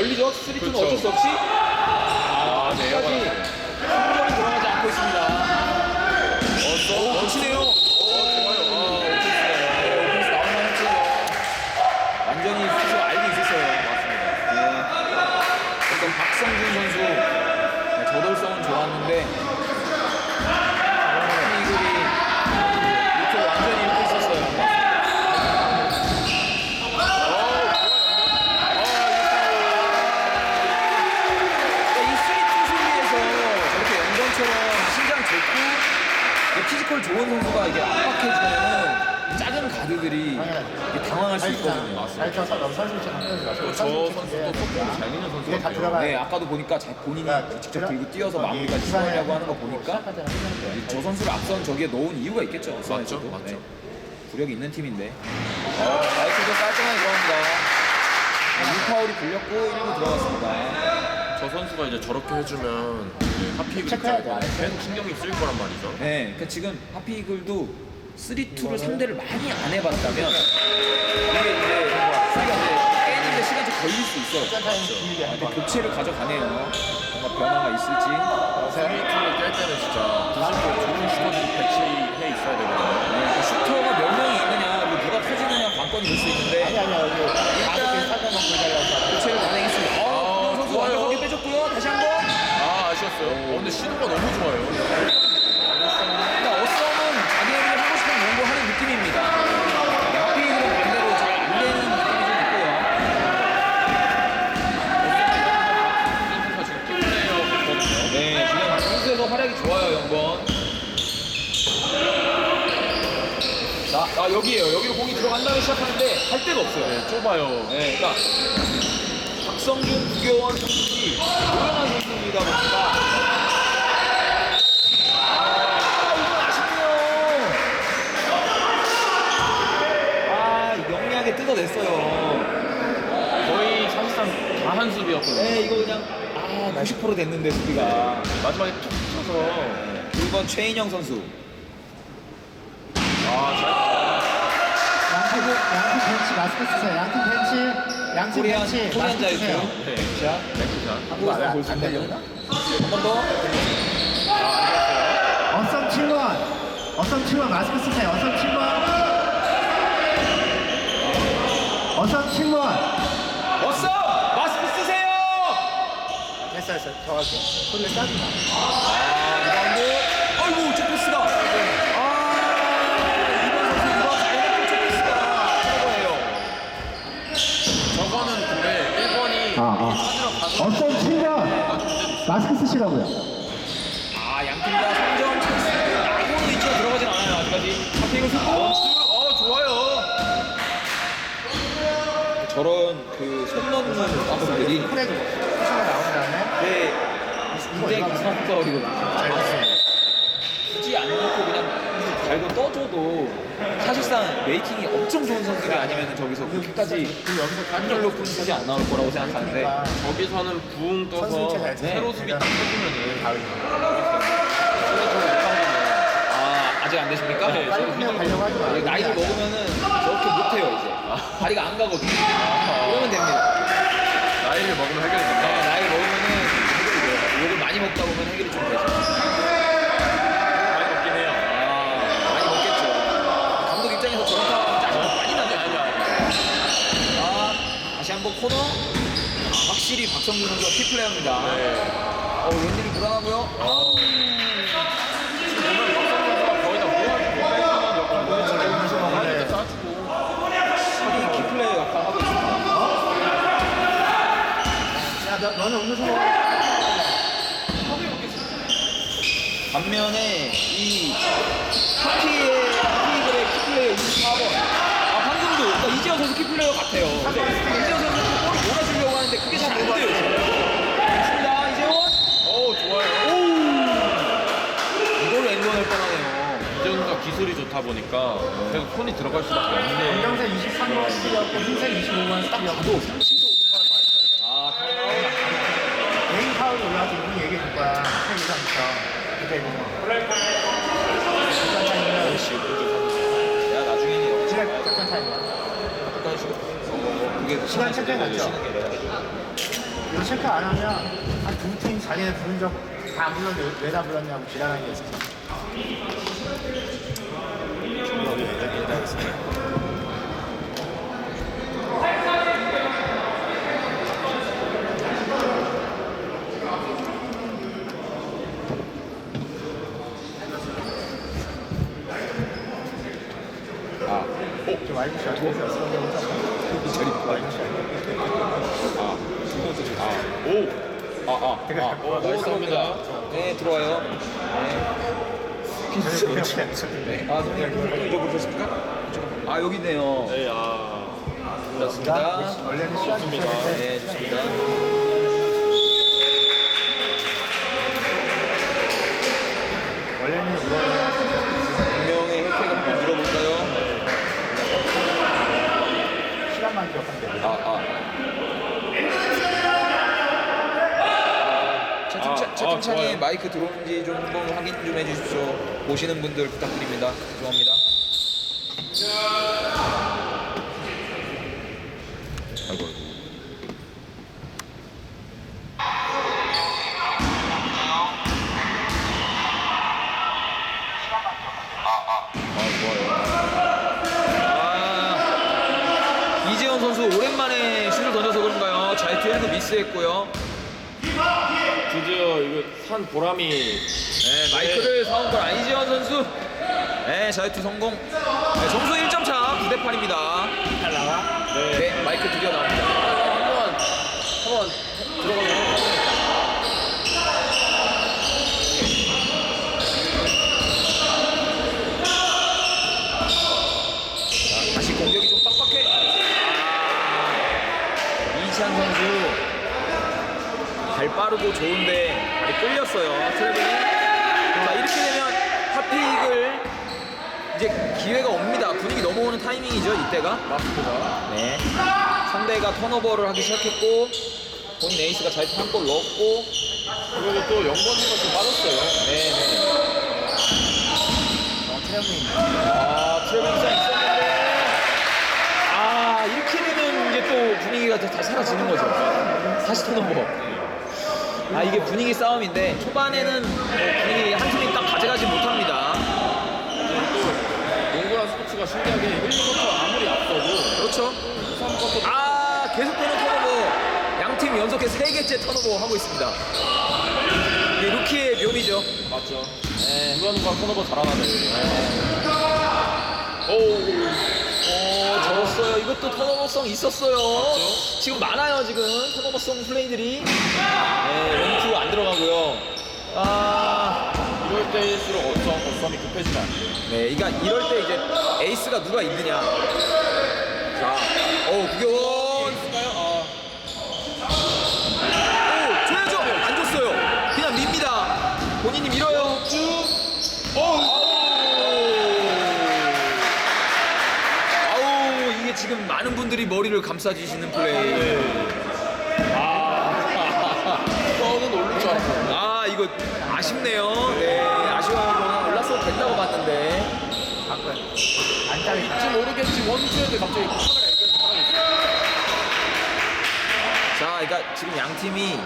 열리죠. 스리트는 그렇죠. 어쩔 수 없이. 아, 네, 아직까지 승부전이 들어가지 않고 있습니다. 어. 좋아요. 아, 오피스네요. 오펜스 나올 만했죠. 완전히 스스로 알고 있었어요. 맞습니다. 네. 일단 박성준 선수 네, 저돌성은 좋았는데 이글이 이쪽 완전히 읽고 있었어요. 그러니까 이 스리트 수비에서 저렇게 영전처럼 신장 좋고 이제 피지컬 좋은 선수가 이게 압박해주면은 작은 가드들이 이게 당황할 수 있거든요. 아니 저 선수 선수처럼 저 선수도 속공을 잘 미는 선수 이게 다 같아요. 들어가요. 네, 아까도 보니까 자- 본인이 그러니까 직접 들고 뛰어서 거기 마무리까지 기반에 시도하려고 하는 거 보니까 했는데. 이저 선수를 앞선 저기에 놓은 이유가 있겠죠. 맞죠, 맞죠. 구력이 있는 팀인데. 어, 나이트도 깔끔하게 들어갑니다. 유파울이 불렸고 1루 들어갔습니다. 저 선수가 이제 저렇게 해주면 하피그 체크해야 돼, 입장에서 안 해. 계속 신경이 쓰일 거란 말이죠. 네, 그러니까 지금 하피이글도 3-2를 상대를 많이 안 해봤다면 이게 이제 수비가 이제 깨는데 시간 좀 걸릴 수 길게 아, 한 근데 번. 교체를 가져가네요. 뭔가 변화가 있을지. 스리트를 깰 때는 진짜 무조건 좋은 슈터들이 배치해 있어야 되거든요. 네, 그 슈터가 몇 명이 있느냐, 그리고 누가 터지느냐 관건이 될 수 아니 있는데 아니야 여기 가서 사전만 보여달라고 하잖아. 교체를 완행했습니다. 어, 아, 김영 선수 좋아요. 완벽하게 빼줬고요. 다시 한 번. 아, 아쉬웠어요. 어, 근데 시도가 너무 좋아요. 그러니까 어썸은 자기네들이 하고 싶은 농구하는 느낌입니다. 하피이글은 반대로 잘 안 되는 느낌이 좀 있고요. 선수가 지금 팀플레이어거든요. 네, 지금 선수에서 활약이 좋아요, 영번. 자, 아, 여기에요. 여기로 공이 들어간 다음에 시작하는데 할 데가 없어요. 네, 좁아요. 네, 그러니까 박성준, 구교원, 성국이 유명한 선수이다 보니까 아, 이건 아쉽네요. 아, 영리하게 뜯어냈어요. 거의 사실상 다 한 수비였거든요. 네, 이거 그냥 아, 90% 됐는데 수비가. 마지막에 툭 쳐서 1번 최인영 선수. 아, 양팀 양팀 벤치 마스크 쓰세요. 양팀 벤치 양팀 코리안 벤치 코리안 마스크 쓰세요. 자유투. 잘 네. 랭크샷. 한국 안? 되려나? 한번 더. 어썸 7번 어썸 7번 마스크 쓰세요. 어썸 7번 어썸 7번 왔어! 마스크 쓰세요! 됐어 됐어 더 할게. 소리를 싸지 마. 아, 리바운드. 아이고, 첫 패스가. 아, 이번 선수 이번 잘했고 첫 패스가 최고예요. 저거는 근데 1번이 아, 아. 어썸 7번 마스크 쓰시라고요. 아, 양팀 다 3점 찬스. 야구는 위치가 들어가진 않아요, 아직까지. 하필 승부. 어, 좋아요. 저런 그손 넣는 선수들이 나온 다음에 네, 굉장히 이상한 거리거든요. 잘. 굳이 안 넣고 그냥 달고 떠줘도 사실상 메이킹이 엄청 좋은 선수가 아니면 저기서 그렇게까지 그리고 여기서 한결 높은 슛이 안 나올 거라고 생각하는데 저기서는 부응 떠서 선수 잘 돼. 새로 수비 딱 해주면은 가위. 아 아직 안 되십니까? 네, 빨리 그냥 가려고 하지 마. 나이를 먹으면은 저렇게 못해요 이제 다리가 안 가거든요 그러면 됩니다 나이를 먹으면 해결이 네, 된다. 나이를 먹으면은 해결이 돼요 욕을 많이 먹다 보면 해결이 좀 되죠 많이 먹긴 해요. 아 많이 먹겠죠 감독 입장에서 저런 상황 짜증 많이 나죠 아니, 아니. 아 다시 한번 코너 아, 확실히 박성준 선수가 키플레이어입니다 네. 어 왼쪽이 불안하고요 아우 확실히 키플레이어 역할 하고 있습니다 야, 너, 너는. 반면에 이 하피의 하피글의 키플레이어 24번 아 방금도 그러니까 이재현 선수 키플레이어 같아요 이재현 선수 되는데 그게 잘 안 돼요. 좋습니다. 이재원. 오 좋아요. 이걸로 앵거할 뻔하네요. 이재훈과 기술이 좋다 보니까 계속 손이 들어갈 수밖에 없는데 검정색 23번 스피드였고 흰색 25번 스피드였고. 어, 뭐, 뭐, 시간 차이 났죠? 이거 체크 안 하면 한 두 팀 자기네 부른 적다안 불렀는데 왜다 불렀냐고 지랄하는 게 있어. 아, 좀 알고 싶어. 아, 오, 아, 아, 아, 오, 나이스 갑니다. 네, 들어와요. 네. 저녁 그렇지 않죠. 아, 선생님, 이거 보셨습니까? 아, 여기 있네요. 네, 아. 좋습니다. 원래는 시간 있어야 되는데 네, 좋습니다. 원래는 분명의 혜택을 한번 물어볼까요? 시간만 기억하면 돼. 아, 아. 아, 아, 채팅창에 좋아요. 마이크 들어오는지 좀 한번 확인 좀 해주십시오. 보시는 분들 부탁드립니다. 죄송합니다. 아이고, 아이고. 아, 이재현 선수 오랜만에 슛을 던져서 그런가요? 잘 트레이드 미스했고요. 드디어 이거 산 보람이 네, 마이크를 사온 건 이재현 선수. 네, 자유투 성공. 네, 점수 1점 차 9대 8입니다. 잘 나와? 네. 네, 마이크 드디어 나옵니다. 한번 한번 들어가서 한번 자, 다시 공격이 좀 빡빡해. 아, 이찬 선수 발 빠르고 좋은데 많이 끌렸어요. 트래블이. 자, 이렇게 되면 핫픽을 이제 기회가 옵니다. 분위기 넘어오는 타이밍이죠, 이때가. 맞습니다. 네. 상대가 턴오버를 하기 시작했고 본인 에이스가 잘한골 넣었고 그리고 또 영번수가 좀 빠졌어요. 네, 네. 어, 트래블이 있네. 아, 트래블 이상 있었는데 아, 이렇게 되면 이제 또 분위기가 다, 다 사라지는 거죠. 다시 턴오버. 아, 이게 분위기 싸움인데 초반에는 뭐 분위기 한 팀이 딱 가져가지 못합니다. 농구랑 스포츠가 신기하게 1, 2쿼터 아무리 앞서도 그렇죠. 3쿼터 아, 계속되는 턴오버. 양팀 연속해서 세 개째 턴오버 하고 있습니다. 이게 루키의 묘미죠. 맞죠. 네. 누가 누가 턴오버 잘하나네. 오, 오, 적었어요. 이것도 턴오버성 있었어요. 지금 많아요, 지금. 턴오버성 플레이들이. 네, 왼투 안 들어가고요. 아, 이럴 때일수록 어썸, 어썸이 급해지면 안 돼요. 네, 그러니까 이럴 때 이제 에이스가 누가 있느냐. 자, 오, 구경원. 있을까요? 아, 오, 줘야죠. 안 줬어요. 그냥 밉니다. 본인이 밀어요. 쭉. 오. 아우, 이게 지금 많은 분들이 머리를 감싸주시는 플레이. 아, 떠는 올릴 줄 알았어요. 아, 이거 아쉽네요. 네, 아쉬워요. 올랐어도 된다고 봤는데. 바꿔. 안 짜리다. 혹시 모르겠지 원투였는데 갑자기 카메라 연결해서 살아있어요. 자, 그러니까 지금 양 팀이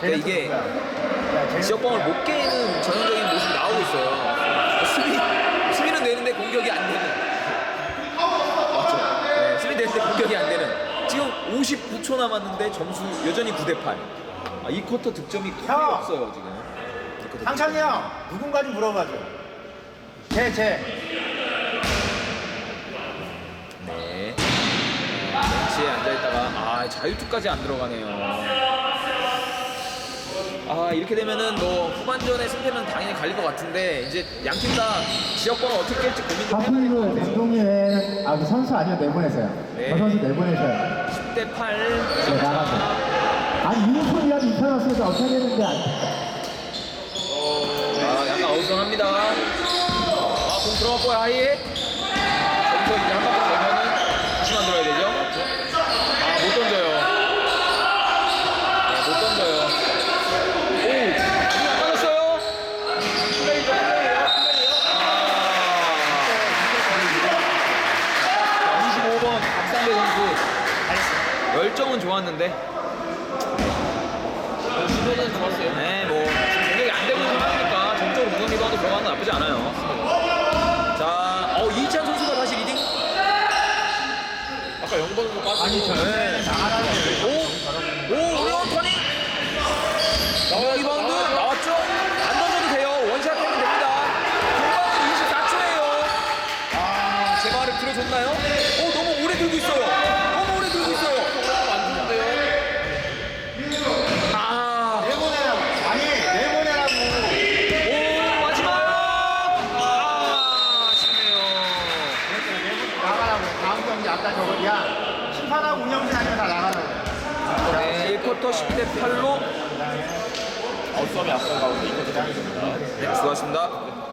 그러니까 쟤는 또 이게 지역방을 못 깨는 전형적인 모습이 나오고 있어요. 수비, 수비는 되는데 공격이 안 되는. 되는데 공격이 안 되는. 지금 59초 남았는데 점수 여전히 9대 8. 아, 이 쿼터 득점이 거의 형! 없어요, 지금. 상찬이 형 누군가 좀 물어봐줘. 쟤 쟤. 네. 벤치에 앉아 있다가, 아, 자유투까지 안 들어가네요. 아, 이렇게 되면은 뭐 후반전의 승패는 당연히 갈릴 것 같은데, 이제 양 팀 다 지역번호 어떻게 깰지 고민 좀 해봐야 하필이면 될것 같아요. 감독님의 아, 그 선수 아니면 내보내세요. 네. 저 선수 내보내셔요. 10대 8. 네, 나가서. 아니 유니폼이라도 입혀놨으면 어떻게 되는데 안 아, 약간 어수선합니다. 아, 공 들어갔고요, 하이에. 거기서 이제 한 바퀴 돌면은 다시 만들어야 되죠. 아, 못 던져요. 네, 못 던져요. 오, 이거 안 맞았어요? 플레이죠, 플레이요, 플레이요. 아. 25번 박상배 선수. 잘했어. 열정은 좋았는데 시도는 좋았어요. 네, 뭐 지금 공격이 안 되고 있는 상황이니까 전적으로 공격 리바운드 들어가는 건 나쁘지 않아요. 자, 어 이찬 선수가 다시 리딩. 아까 0번으로 빠지고 아니 저 네. 나가라고 오, 오, 어려운 터닝. 공격 리바운드 나왔죠? 안 던져도 돼요. 원샷 하면 됩니다. 공방은 24초예요. 아, 제 말을 들어줬나요? 오, 너무 오래 들고 있어요. 너무 오래 들고 있어요. 안 주는데요. 아, 내보내라고 아니 내보내라고 오, 마지막. 아, 아쉽네요. 나가라고 다음 경기 아까 저거 야 심판하고 운영진 아니면 다 나가라고 네, 1쿼터 10대 8로 아웃썸이 앞서 가고 있거든요. 네, 수고하셨습니다.